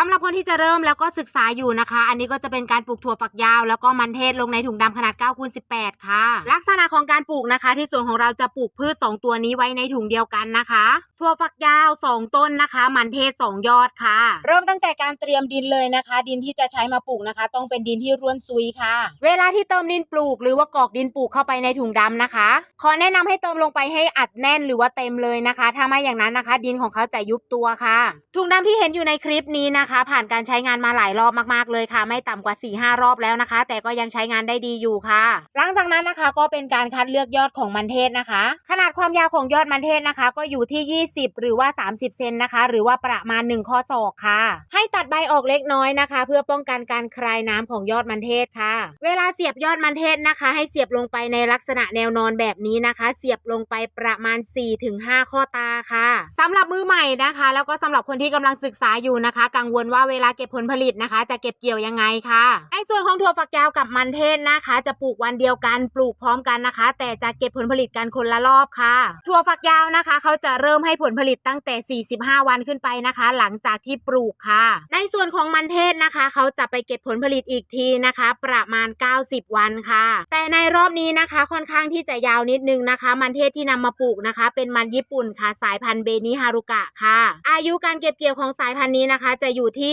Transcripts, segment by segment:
สำหรับคนที่จะเริ่มแล้วก็ศึกษาอยู่นะคะ อันนี้ก็จะเป็นการปลูกถั่วฝักยาว แล้วก็มันเทศลงในถุงดำขนาด9คูณ18 ค่ะ ลักษณะของการปลูกนะคะ ที่สวนของเราจะปลูกพืช 2 ตัวนี้ไว้ในถุงเดียวกันนะคะ ถั่วฝักยาว 2 ต้นนะคะ มันเทศ 2 ยอดค่ะ เริ่มตั้งแต่การเตรียมดินเลยนะคะ ดินที่จะใช้มาปลูกนะคะ ต้องเป็นดินที่ร่วนซุยค่ะ เวลาที่เติมดินปลูก หรือว่ากรอกดินปลูกเข้าไปในถุงดำนะคะ ขอแนะนำให้เติมลงไปให้อัดแน่นหรือว่าเต็มเลยนะคะ ถ้าไม่อย่างนั้นนะคะ ดินของเขาจะยุบตัวค่ะ ถุงดำที่เห็นอยู่ในคลิปนี้นะคะผ่านการใช้งานมาหลายรอบมากๆเลยค่ะ ไม่ต่ำกว่า4ี่หรอบแล้วนะคะ แต่ก็ยังใช้งานได้ดีอยู่ค่ะ หลังจากนั้นนะคะก็เป็นการคัดเลือกยอดของมันเทศนะคะ ขนาดความยาวของยอดมันเทศนะคะ ก็อยู่ที่ 20 หรือว่า 30 เซนนะคะ หรือว่าประมาณ1ข้อศอกค่ะ ให้ตัดใบออกเล็กน้อยนะคะ เพื่อป้องกันการคลายน้ำของยอดมันเทศค่ะ เวลาเสียบยอดมันเทศนะคะ ให้เสียบลงไปในลักษณะแนวนอนแบบนี้นะคะ เสียบลงไปประมาณ 4-5 ข้อตาค่ะสำหรับมือใหม่นะคะ แล้วก็สำหรับคนที่กำลังศึกษาอยู่นะคะ กังวลว่าเวลาเก็บผลผลิตนะคะ จะเก็บเกี่ยวยังไงค่ะ ในส่วนของถั่วฝักยาวกับมันเทศนะคะ จะปลูกวันเดียวกันปลูกพร้อมกันนะคะ แต่จะเก็บผลผลิตกันคนละรอบค่ะ ถั่วฝักยาวนะคะ เขาจะเริ่มให้ผลผลิตตั้งแต่ 45 วันขึ้นไปนะคะ หลังจากที่ปลูกค่ะ ในส่วนของมันเทศนะคะ เขาจะไปเก็บผลผลิตอีกทีนะคะ ประมาณ 90 วันค่ะ แต่ในรอบนี้นะคะค่อนข้างที่จะยาวนิดนึงนะคะ มันเทศที่นำมาปลูกนะคะ เป็นมันญี่ปุ่นค่ะ สายพันธุ์เบนิฮารุกะค่ะ อายุการเก็บเกี่ยวของสายพันธุ์นี้นะคะ จะอยู่ที่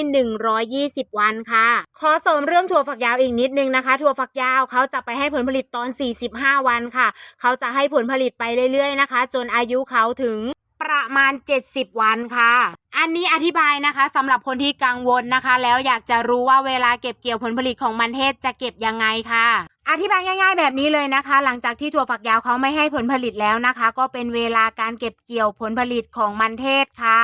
120 วันค่ะ ขอเสริมเรื่องถั่วฝักยาวอีกนิดนึงนะคะ ถั่วฝักยาวเขาจะไปให้ผลผลิตตอน 45 วันค่ะ เขาจะให้ผลผลิตไปเรื่อยๆนะคะ จนอายุเขาถึงประมาณ 70 วันค่ะ อันนี้อธิบายนะคะสำหรับคนที่กังวลนะคะ แล้วอยากจะรู้ว่าเวลาเก็บเกี่ยวผลผลิตของมันเทศจะเก็บยังไงค่ะ อธิบายง่าย ๆ แบบนี้เลยนะคะ หลังจากที่ถั่วฝักยาวเขาไม่ให้ผลผลิตแล้วนะคะ ก็เป็นเวลาการเก็บเกี่ยวผลผลิตของมันเทศค่ะ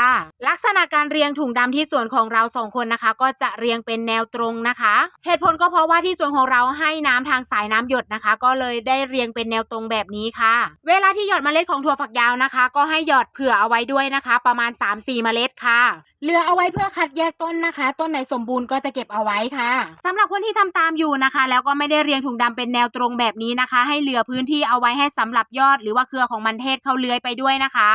ลักษณะการเรียงถุงดำที่สวนของเราสองคนนะคะ ก็จะเรียงเป็นแนวตรงนะคะ เหตุผลก็เพราะว่าที่สวนของเราให้น้ำทางสายน้ำหยดนะคะ ก็เลยได้เรียงเป็นแนวตรงแบบนี้ค่ะ เวลาที่หยอดเมล็ดของถั่วฝักยาวนะคะ ก็ให้หยอดเผื่อเอาไว้ด้วยนะคะ ประมาณ 3-4 เมล็ดค่ะเหลือเอาไว้เพื่อคัดแยกต้นนะคะ ต้นไหนสมบูรณ์ก็จะเก็บเอาไว้ค่ะสำหรับคนที่ทำตามอยู่นะคะ แล้วก็ไม่ได้เรียงถุงดำเป็นแนวตรงแบบนี้นะคะ ให้เหลือพื้นที่เอาไว้ให้สำหรับยอดหรือว่าเครือของมันเทศเขาเลื้อยไปด้วยนะคะ